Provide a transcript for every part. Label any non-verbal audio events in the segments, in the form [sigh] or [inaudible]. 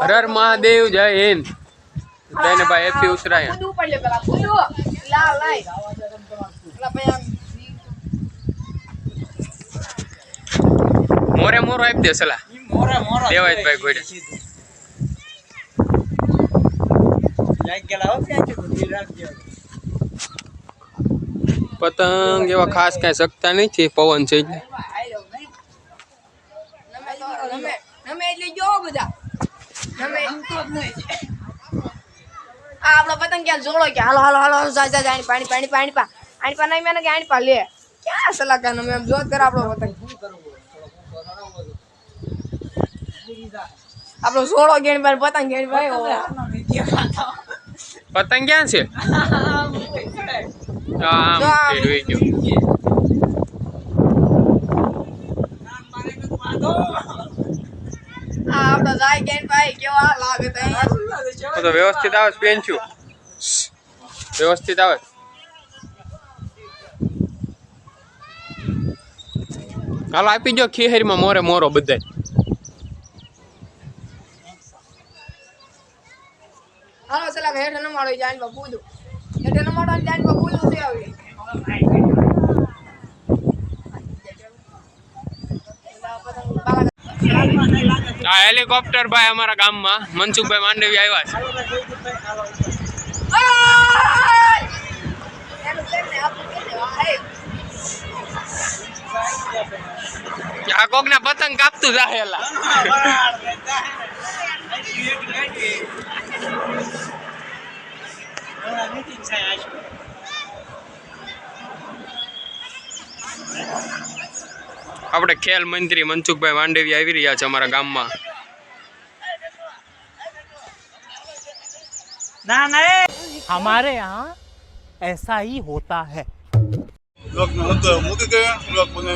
હર હર મહાદેવ જય હિન્દ. તેને ભાઈ હેપી આમ મોરે મોરો આપી દે મોરા દેવાય ભાઈ રાખજો. પતંગ એવા ખાસ કાંઈ શકતા નથી પવન છે એટલે. નમે જો બધા. આપણો પતંગ ક્યાં જોડો કે? હાલો હાલો હાલો જા જા જા આની પાણી પાણી પાણી પા આની પા. નહીં મેં કે આની પા લે. ક્યાં સલાહકાર નમે એમ જોત કર આપણો પતંગ. આપણો જોડો ગેણી પાણી પતંગ ગેણ ભાઈ પતંગ ક્યાં છે? [laughs] આમ ગયો. આ આપણો ભાઈ કેવા લાગે તો વ્યવસ્થિત આવે છે પેન છું. વ્યવસ્થિત આવે હાલો આપી જો ખીહરીમાં મોરે મોરો બધા હાલો સલાહ હેઠ ન મારો જાન બા પૂદું હેઠ ન મારો જાન બા પૂદું છે આવી આ હેલિકોપ્ટર ભાઈ અમારા ગામમાં. મનસુખભાઈ માંડવી આવ્યા છે. આ કોક ને પતંગ કાપતું જાહેલા આપણે ખેલ મંત્રી મનસુખભાઈ માંડવી આવી રહ્યા છે અમારા ગામમાં ના ના એ हमारे यहाँ ऐसा ही होता है બ્લોક નો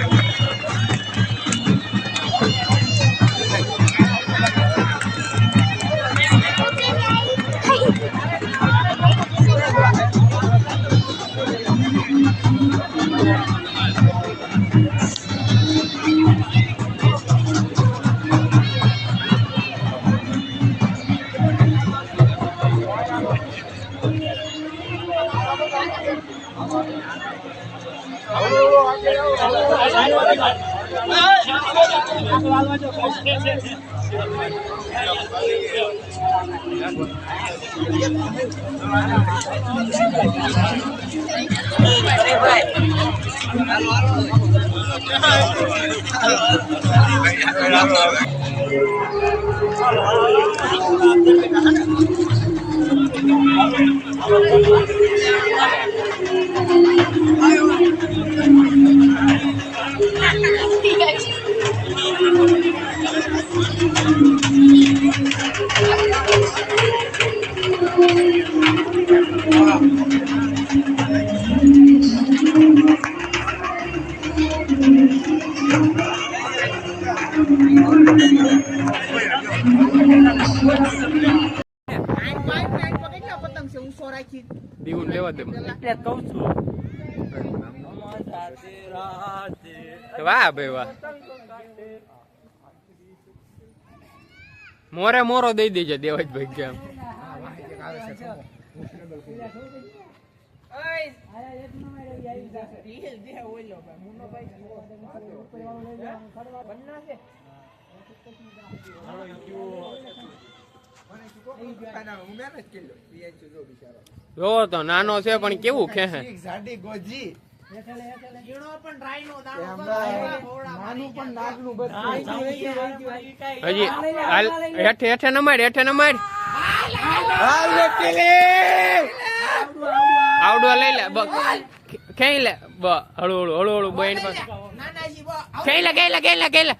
દીવું કહું છું વાહ ભાઈ વાહ મોરે મોરો દઈ દેજો દેવજ ભાઈ કેમ જોવો તો નાનો છે પણ કેવું ખેહે હજી હાલ હેઠે હેઠે નમાડ હેઠે નમાડ આવડો લઈ લે બ હળુ હળુ હળુ હળુ બ એની પાસે. ખેંચી લે ખેંચી લે ખેંચી લે. ખેંચી લે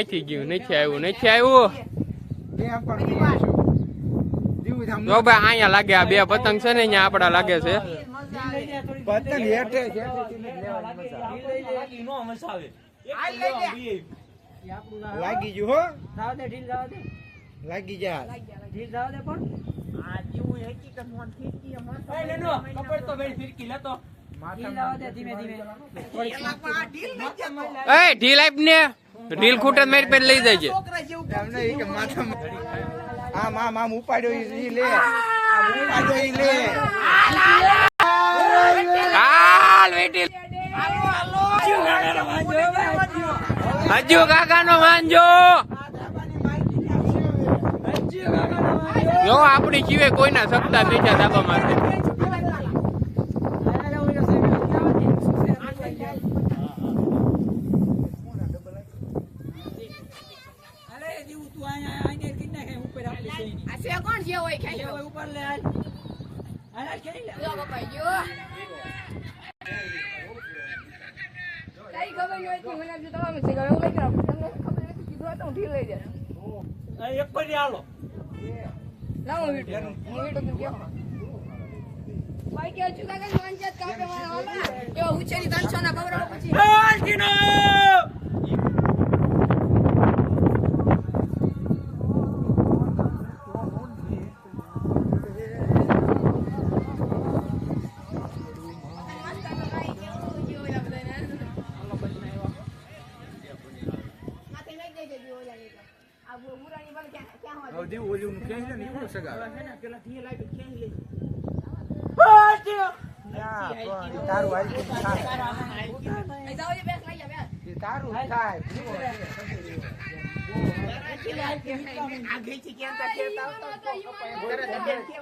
નથી ગયું નથી આવ્યું નથી આવ્યું. જો ભાઈ અહીંયા લાગે આ બે પતંગ છે ને અહીંયા આપડા લાગે છે. પતંગ હેઠે છે લાગી ગયું હો? લાગી જા. એ ઢીલ આપ ને ઢીલ ખૂટે મારી પેલી લઈ જાય માથામાં. આમ આમ આમ ઉપાડ્યો ઈ લે ઉપાડ્યો ઈ લે હાલ વેટી હજુ કાકા નો માનજો જો આપણી જીવે કોઈના સપ્તાહ બીજા ધાબા માટે આ કોણ જે હોય જો. કઈ ખબર મને આપજો તમારે છે હવે લઈ જાઉં તમને ખબર નથી કીધું તો હું ઢીલ લઈ જાય લાવો વીડિયો હું વીડિયો ભાઈ કે કાપે મારા હાલા એવો ઉછેરી ત્રણસો ના ખબર પછી હવદી ઓલું ખેંચ લે ને ઈવડો સગાવે ના, પણ તારું હાલ કેમ થાય? તારું થાય.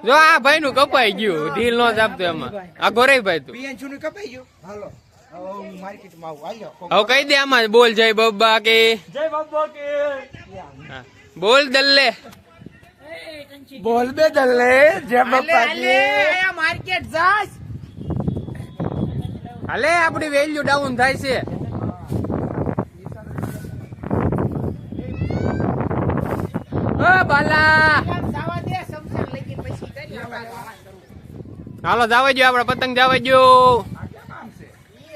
જો આ ભાઈ નું કપાઈ ગયું. ઢીલ નો જ આપતો એમાં. આ ગોરે ભાઈ તું. પિયનનું કપાઈ ગયું? હાલો. હવે કહી દે આમાં. બોલ જય બબ્બા કે. હા. બોલ દલ્લે. બોલ બે દલ્લે જય બાપા માર્કેટ જાસ હાલે આપડી વેલ્યુ ડાઉન થાય છે. ઓ બાલા. હાલો જાવા જો આપડે પતંગ જાવા જો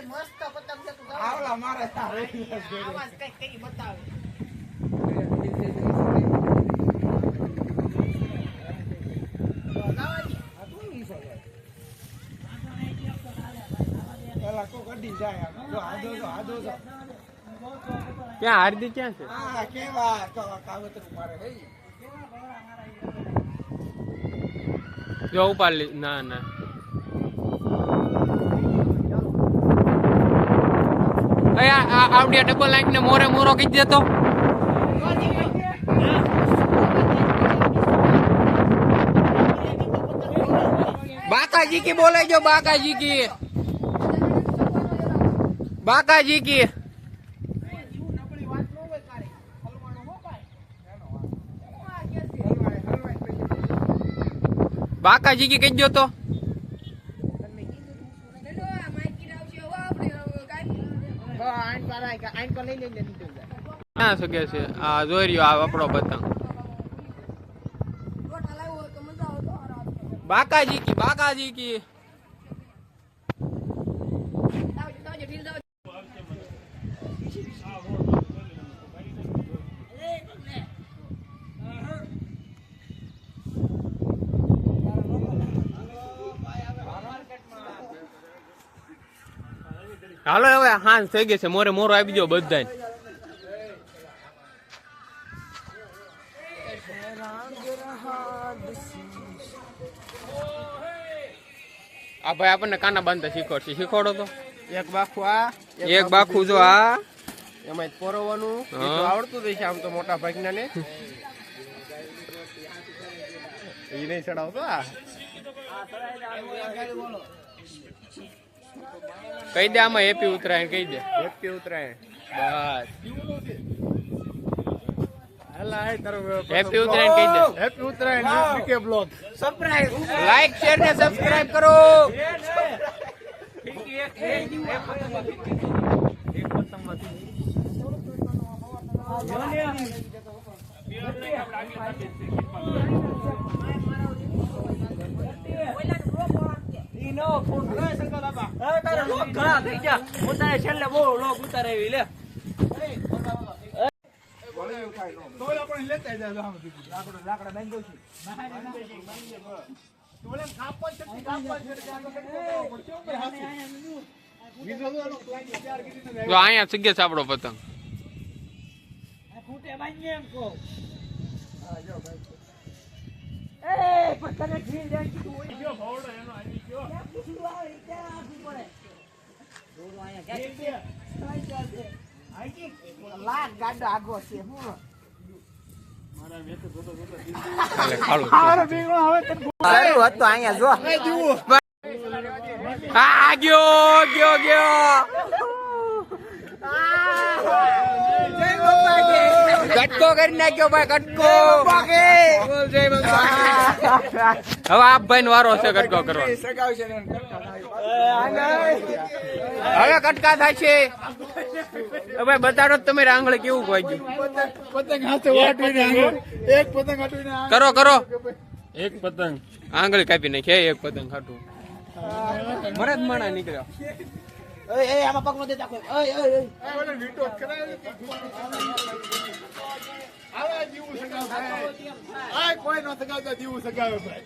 મસ્ત મારે પેલા કોક અડી જાય આમ. જો આદો જો આદો જો ક્યાં હાર્દિક ક્યાં છે? જો ઉપાડી ના ના. આવડી ડબલ લાઈન ને મોરે મોરો કઈ દેતો બાકાજી કી બોલે જો બાકાજી કી. બાકાજી કી. બાકાજી કી કહેજો તો. શું શકે છે? આ જોઈ રહ્યો, આ આપણો પતંગ બાકાજી કી બાકાજી કી. હાલો હવે હાંસ થઈ ગઈ છે. મોરે મોરો આવી ગયો બધા આ ભાઈ આપણને કાના બાંધતા શીખવાડશે. શીખવાડો તો. એક બાખું આ એક બાખું જો આ. એમાં તો આવડતું જ છે આમ તો મોટા ભાગના ને એ નહીં ચડાવતો આ? કહી દે આમાં હેપી ઉતરાયણ કહી દે. હેપી ઉતરાયણ બસ. હેપી ઉત્તરાયણ કહી દે. હેપી ઉત્તરાયણ બીકે બ્લોગ? લાઈક શેર ને સબસ્ક્રાઇબ કરો. તોય આપણે લેતા જાજો આમ સુધી. લાકડો લાકડા બાંધો છે. તોલે કાપવા છે કાપવા છે ત્યાં તો કંઈ કરવો પડશે, ઉપર હાથું. બીજો તો એનો plan તૈયાર કરી દીધો ને. જો અહીંયા સગે સાપડો પતંગ. ખાલું છે. આ ગયો ગયો ગયો કટકો કરી નાખ્યો ભાઈ કટકો જય. [laughs] હવે આપ ભાઈ નો વારો છે કટકો કરવાનો. હવે કટકા થાય છે. હવે બતાડો તમે આંગળે કેવું વાગ્યું પતંગ હાથે વાટવીને એક પતંગ હાટવીને કરો કરો. એક પતંગ. આંગળી કાપી નાખે એક પતંગ ખાટું મને જ માણા નીકળ્યો. એ ઓલો વીંટો કરાયો છે. આવા જીવું સગાવે. આય કોઈ ન સગાવતા જીવું સગાવે ભાઈ.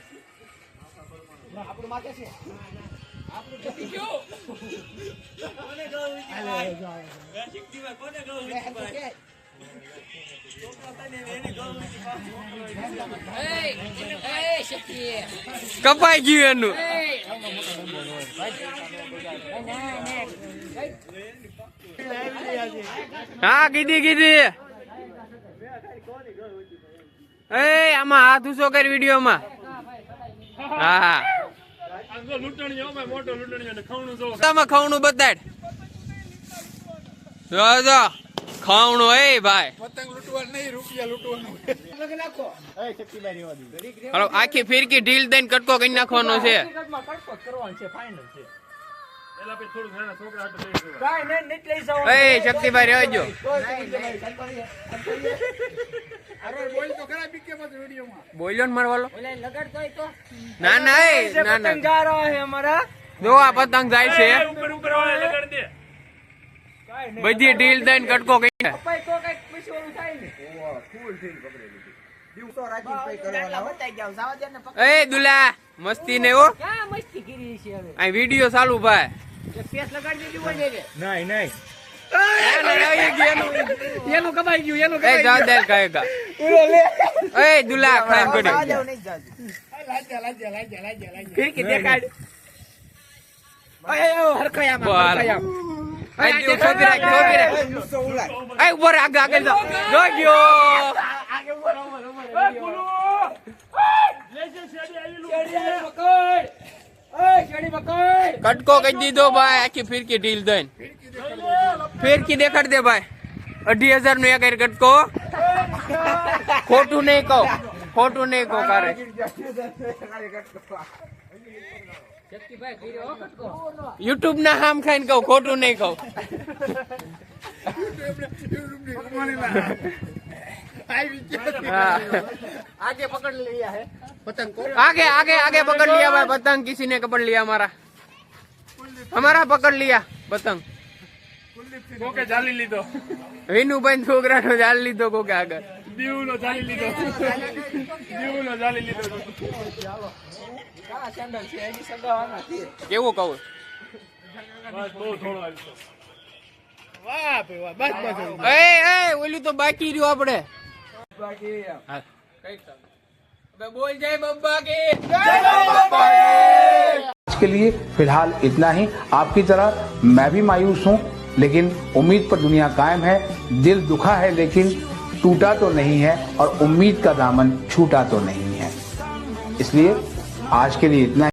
પતંગમાં કપાઈ ગયું એનું. હા કીધી કીધી. એ આમાં હાથ ઉસો કર વિડીયોમાં. હા. ખવણું જો તમે ખાવણું બતાડ જો જો. ખાવણું એ ભાઈ. આખી ફિરકી ઢીલ દઈને કટકો કરી નાખવાનો છે. એલા પછી થોડું નાના છોકરા હાટુ લઈ જવા એ શક્તિભાઈ રહેજો. અરે બોલ તો ખરા બીકે મત વિડીયોમાં. બોલ્યો ને મારવાલો. ના ના એ ના ના. જો આ પતંગ જાય છે. ઉપર ઉપર વાળા લગાડ દે. બધી ઢીલ દઈને કટકો કરી દિવસો કરવાના. એ દુલા મસ્તી ને હો આ વીડિયો ચાલુ ભાઈ. નહીં નહીં એનું કમાઈ ગયું એનું એ જા દે કહેગા એ દુલા ખામ કરી લાજા, લાજા, લાજા, લાજા, લાજા. ફિરકી દેખાડ. બોલ એ દીવ છોકરી રાખ છોકરી રાખ. એ ગુસ્સો ઉલાય. એ ઉપર આગળ આગળ જાઓ. જો ગયો. કટકો કઈ દીધો ભાઈ આખી ફિરકી ઢીલ દઈને ફિરકી દેખાડ દે ભાઈ અઢી હજાર નો એક કટકો ખોટું નહીં કહો ખોટું નહીં કહો કારે યુટ્યુબ ના હામ ખાઈને કહું ખોટું નહીં કહું हाँ। आगे पकड़ लिया है पतंग को आगे आगे आगे पकड़ लिया भाई पतंग किसी ने पकड़ लिया हमारा हमारा पकड़ लिया पतंग કોકે ચાલી લીધો વિનુભાઈ છોકરા નો જાળ લીધો કોકે આગળ દીવ નો ચાલી લીધો દીવ નો ચાલી લીધો કેવું કહું બસ બહુ થોડો આવ્યો वाह भाई वाह बस बस એ એ ઓલું તો બાકી રહ્યું આપણે હા. કઈ ચાલે? બોલ જય બબ્બા की आज के लिए फिलहाल इतना ही आपकी तरह मैं भी मायूस हूँ लेकिन उम्मीद पर दुनिया कायम है, दिल दुखा है, लेकिन टूटा तो नहीं है और उम्मीद का दामन छूटा तो नहीं है। इसलिए आज के लिए इतना